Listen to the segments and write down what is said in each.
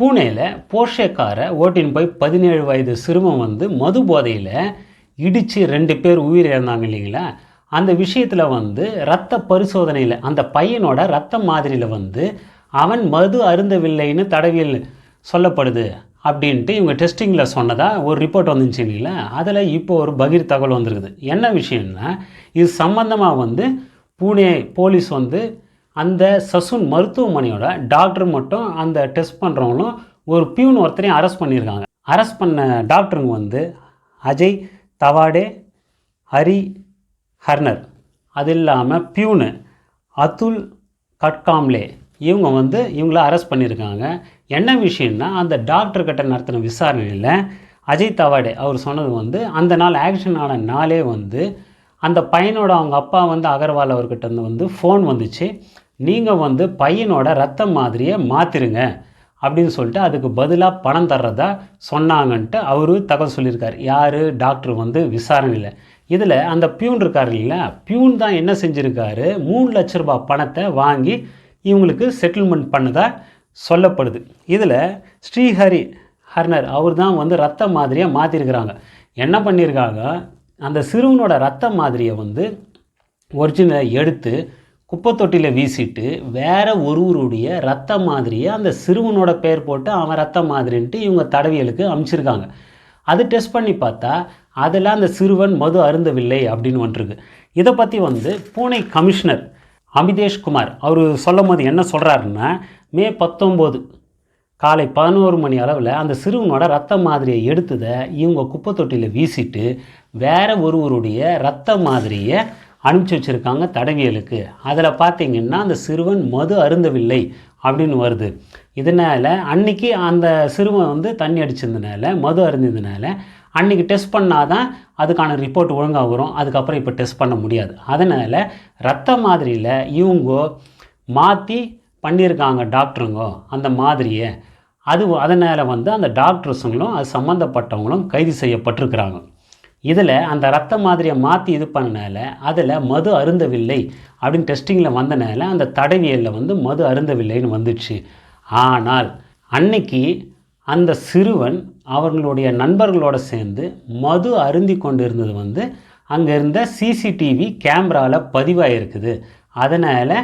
பூனேயில் Porsche ஓட்டின்னு போய் பதினேழு வயது சிறுமம் வந்து மது போதையில் இடித்து ரெண்டு பேர் உயிர் இழந்தாங்க இல்லைங்களா? அந்த விஷயத்தில் வந்து ரத்த பரிசோதனையில் அந்த பையனோட ரத்த மாதிரியில் வந்து அவன் மது அருந்தவில்லைன்னு தடவியல் சொல்லப்படுது அப்படின்ட்டு இவங்க டெஸ்டிங்கில் சொன்னதாக ஒரு ரிப்போர்ட் வந்துச்சு இல்லைங்களா? அதில் இப்போ ஒரு பகீர் தகவல் வந்திருக்குது. என்ன விஷயம்னா இது சம்பந்தமாக வந்து பூனே போலீஸ் வந்து அந்த சசுன் மருத்துவமனையோட டாக்டர் மட்டும் அந்த டெஸ்ட் பண்ணுறவங்களும் ஒரு பியூன் ஒருத்தரையும் அரெஸ்ட் பண்ணியிருக்காங்க. அரெஸ்ட் பண்ண டாக்டருங்க வந்து அஜய் தவாடே ஹரி ஹர்னர். அது இல்லாமல் பியூனு அதுல் கட்காம்லே. இவங்க வந்து இவங்கள அரெஸ்ட் பண்ணியிருக்காங்க. என்ன விஷயம்னா அந்த டாக்டர்கிட்ட நடத்தின விசாரணையில் அஜய் தவாடே அவர் சொன்னது வந்து அந்த நாள் ஆக்ஷன் ஆன நாளே வந்து அந்த பையனோட அவங்க அப்பா வந்து அகர்வால் அவர்கிட்ட இருந்து வந்து ஃபோன் வந்துச்சு. நீங்கள் வந்து பையனோட ரத்தம் மாதிரியை மாற்றிருங்க அப்படின்னு சொல்லிட்டு அதுக்கு பதிலாக பணம் தர்றதா சொன்னாங்கன்ட்டு அவரு தகவல் சொல்லியிருக்கார். யார்? டாக்டர் வந்து விசாரணையில். இதில் அந்த பியூன் இருக்கார் இல்லைங்களா? பியூன் தான் என்ன செஞ்சுருக்காரு? மூணு லட்ச ரூபாய் பணத்தை வாங்கி இவங்களுக்கு செட்டில்மெண்ட் பண்ணதா சொல்லப்படுது. இதில் ஸ்ரீஹரி ஹர்னர் அவர் தான் வந்து ரத்த மாதிரியாக மாற்றிருக்கிறாங்க என்ன பண்ணியிருக்காங்க அந்த சிறுவனோட ரத்த மாதிரியை வந்து ஒரிஜினலை எடுத்து குப்பை தொட்டியில் வீசிட்டு வேற ஒருவருடைய ரத்த மாதிரியை அந்த சிறுவனோட பேர் போட்டு அவன் ரத்த மாதிரின்ட்டு இவங்க தடவியலுக்கு அமிச்சிருக்காங்க. அது டெஸ்ட் பண்ணி பார்த்தா அதில் அந்த சிறுவன் மது அருந்தவில்லை அப்படின்னு வந்துருக்கு. இதை பற்றி வந்து பூனை கமிஷனர் அமிதேஷ் குமார் அவர் சொல்லும் போது என்ன சொல்கிறாருன்னா மே பத்தொம்போது காலை பதினோரு மணி அளவில் அந்த சிறுவனோட ரத்த மாதிரியை எடுத்ததை இவங்க குப்பை தொட்டியில் வீசிட்டு வேற ஒருவருடைய ரத்த மாதிரியை அனுப்பிச்சி வச்சுருக்காங்க தடவியலுக்கு. அதில் பார்த்தீங்கன்னா அந்த சிறுவன் மது அருந்தவில்லை அப்படின்னு வருது. இதனால் அன்னைக்கு அந்த சிறுவன் வந்து தண்ணி அடிச்சிருந்தனால மது அருந்ததுனால அன்றைக்கி டெஸ்ட் பண்ணால் தான் அதுக்கான ரிப்போர்ட் ஒழுங்காக வரும். அதுக்கப்புறம் இப்போ டெஸ்ட் பண்ண முடியாது. அதனால் ரத்த மாதிரியில் இவங்க மாற்றி பண்ணியிருக்காங்க டாக்டருங்கோ அந்த மாதிரியை. அது அதனால் வந்து அந்த டாக்டர்ஸுங்களும் அது சம்மந்தப்பட்டவங்களும் கைது செய்யப்பட்டிருக்கிறாங்க. இதில் அந்த ரத்த மாதிரியை மாற்றி இது பண்ணனால அதில் மது அருந்தவில்லை அப்படின்னு டெஸ்டிங்கில் வந்தனால அந்த தடவியலில் வந்து மது அருந்தவில்லைன்னு வந்துடுச்சு. ஆனால் அன்னைக்கு அந்த சிறுவன் அவர்களுடைய நண்பர்களோடு சேர்ந்து மது அருந்தி கொண்டு இருந்தது வந்து அங்கே இருந்த சிசிடிவி கேமராவில் பதிவாயிருக்குது. அதனால்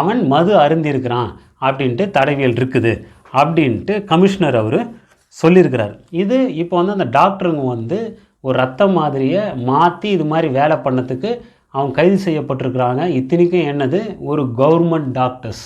அவன் மது அருந்திருக்கிறான் அப்படின்ட்டு தடவியல் இருக்குது அப்படின்ட்டு கமிஷனர் அவர் சொல்லியிருக்கிறார். இது இப்போ வந்து அந்த டாக்டருங்க வந்து ஒரு ரத்த மாதிரியை மாற்றி இது மாதிரி வேலை பண்ணத்துக்கு அவங்க கைது செய்யப்பட்டிருக்கிறாங்க. இத்தனைக்கும் என்னது? ஒரு கவர்மெண்ட் டாக்டர்ஸ்